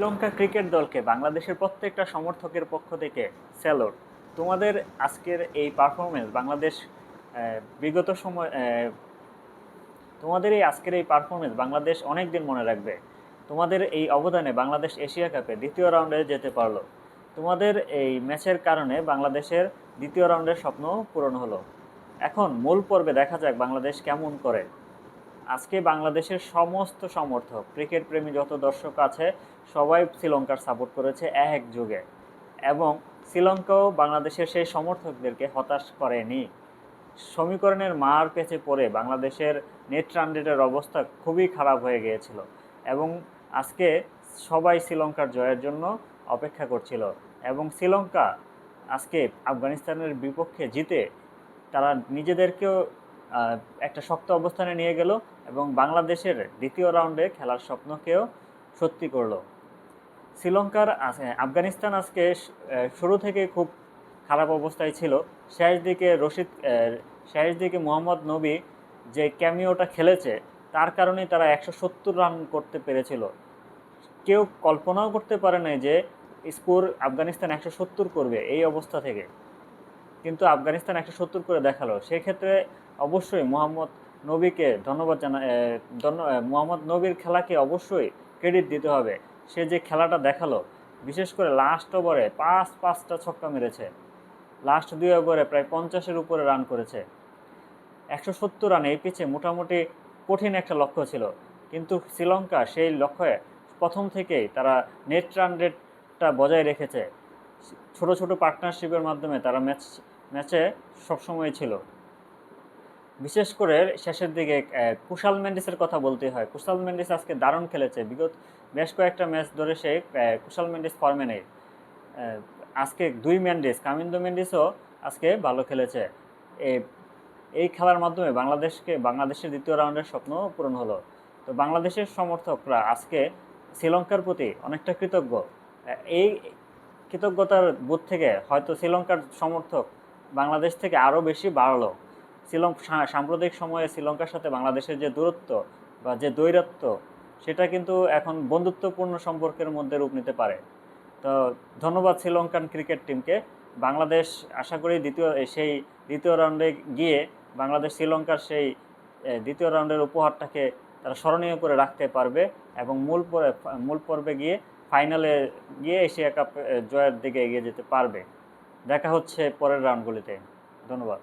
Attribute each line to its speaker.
Speaker 1: Sri Lanka cricket দলকে বাংলাদেশের প্রত্যেকটা সমর্থকের পক্ষ থেকে স্যালুট। তোমাদের আজকের এই পারফরমেন্স বাংলাদেশ বিগত সময় তোমাদের এই আজকের এই পারফরমেন্স বাংলাদেশ অনেক দিন মনে রাখবে। তোমাদের এই অবদানে বাংলাদেশ এশিয়া কাপে দ্বিতীয় রাউন্ডে যেতে পারল। তোমাদের এই ম্যাচের কারণে বাংলাদেশের দ্বিতীয় রাউন্ডের স্বপ্ন পূরণ হলো। এখন মূল পর্বে দেখা যাক বাংলাদেশ কেমন করে আজকে বাংলাদেশের সমস্ত সমর্থক, ক্রিকেট প্রেমী যত দর্শক আছে, সবাই শ্রীলঙ্কার সাপোর্ট করেছে এক যুগে। এবং শ্রীলঙ্কাও বাংলাদেশের সেই সমর্থকদেরকে হতাশ করেনি। সমীকরণের মার পেছে পড়ে বাংলাদেশের নেট রান অবস্থা খুবই খারাপ হয়ে গিয়েছিল। এবং আজকে সবাই শ্রীলঙ্কার জয়ের জন্য অপেক্ষা করছিল। এবং শ্রীলঙ্কা আজকে আফগানিস্তানের বিপক্ষে জিতে তারা নিজেদেরকেও একটা শক্ত অবস্থানে নিয়ে গেল এবং বাংলাদেশের দ্বিতীয় রাউন্ডে খেলার স্বপ্নকেও সত্যি করল। শ্রীলঙ্কার আফগানিস্তান আজকে শুরু থেকে খুব খারাপ অবস্থায় ছিল। শেষ দিকে রশিদ শেষ দিকে মোহাম্মদ নবী যে ক্যামিওটা খেলেছে, তার কারণেই তারা একশো সত্তর রান করতে পেরেছিল। কেউ কল্পনাও করতে পারে নাই যে স্কোর আফগানিস্তান একশো সত্তর করবে এই অবস্থা থেকে। কিন্তু আফগানিস্তান একশো সত্তর করে দেখাল। সেক্ষেত্রে অবশ্যই মোহাম্মদ নবীকে ধন্যবাদ জানা মোহাম্মদ নবীর খেলাকে অবশ্যই ক্রেডিট দিতে হবে। সে যে খেলাটা দেখাল, বিশেষ করে লাস্ট ওভারে পাঁচ পাঁচটা ছক্কা মেরেছে। লাস্ট দুই ওভারে প্রায় পঞ্চাশের উপরে রান করেছে। একশো সত্তর রান এই পিচে মোটামুটি কঠিন একটা লক্ষ্য ছিল। কিন্তু শ্রীলঙ্কা সেই লক্ষ্যে প্রথম থেকেই তারা নেট রান রেটটা বজায় রেখেছে। ছোট ছোট পার্টনারশিপের মাধ্যমে তারা ম্যাচ ম্যাচে সবসময় ছিল। বিশেষ করে শেষের দিকে কুশাল মেন্ডিসের কথা বলতে হয়। কুশাল মেন্ডিস আজকে দারুণ খেলেছে। বিগত বেশ কয়েকটা ম্যাচ ধরে সে কুশাল মেন্ডিস ফর্মে নেই। আজকে দুই মেন্ডিস, কামিন্দো মেন্ডিসও আজকে ভালো খেলেছে। এই খেলার মাধ্যমে বাংলাদেশকে, বাংলাদেশের দ্বিতীয় রাউন্ডের স্বপ্ন পূরণ হলো। তো বাংলাদেশের সমর্থকরা আজকে শ্রীলঙ্কার প্রতি অনেকটা কৃতজ্ঞ। এই কৃতজ্ঞতার বোধ থেকে হয়তো শ্রীলঙ্কার সমর্থক বাংলাদেশ থেকে আরও বেশি বাড়লো। শ্রীলঙ্কা সাম্প্রতিক সময়ে শ্রীলঙ্কার সাথে বাংলাদেশের যে দূরত্ব বা যে দৈরত্ব, সেটা কিন্তু এখন বন্ধুত্বপূর্ণ সম্পর্কের মধ্যে রূপ নিতে পারে। তো ধন্যবাদ শ্রীলঙ্কান ক্রিকেট টিমকে। বাংলাদেশ আশা করি দ্বিতীয় সেই দ্বিতীয় রাউন্ডে গিয়ে বাংলাদেশ শ্রীলঙ্কার সেই দ্বিতীয় রাউন্ডের উপহারটাকে তারা স্মরণীয় করে রাখতে পারবে এবং মূল মূল পর্বে গিয়ে ফাইনালে গিয়ে এশিয়া কাপ জয়ের দিকে এগিয়ে যেতে পারবে। দেখা হচ্ছে পরের রাউন্ডগুলিতে। ধন্যবাদ।